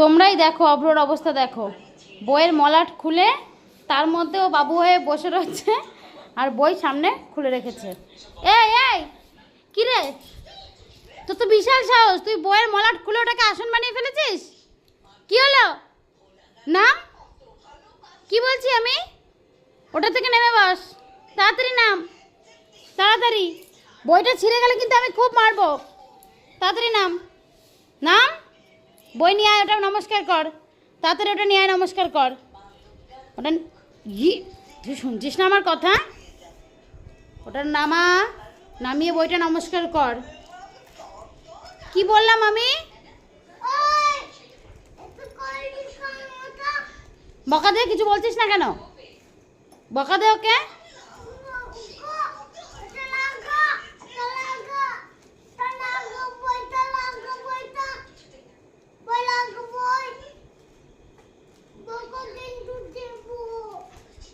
তোমরাই দেখো, অভ্রর অবস্থা দেখো। বইয়ের মলাট খুলে তার মধ্যেও বাবু হয়ে বসে রয়েছে আর বই সামনে খুলে রেখেছে। এই এই, কি রে? তো তো বিশাল সাহস, তুই বইয়ের মলাট খুলে ওটাকে আসন বানিয়ে ফেলেছিস? কি হলো? নাম? কি বলছি আমি? ওটা থেকে নেমে বস। তাড়াতাড়ি নাম। তাড়াতাড়ি। বইটা ছিঁড়ে গেলে কিন্তু আমি খুব মারবো। তাড়াতাড়ি নাম। বই নিয়ে আয় ওটা নমস্কার কর। তাড়াতাড়ি ওটা নিয়ে আয় নমস্কার কর। ওটা ই তুই শুনছিস না আমার কথা? ওটার নামা নামিয়ে বইটা নমস্কার কর। কি বললাম আমি? বকা দিয়ে কিছু বলছিস না কেন? বকা দে ওকে।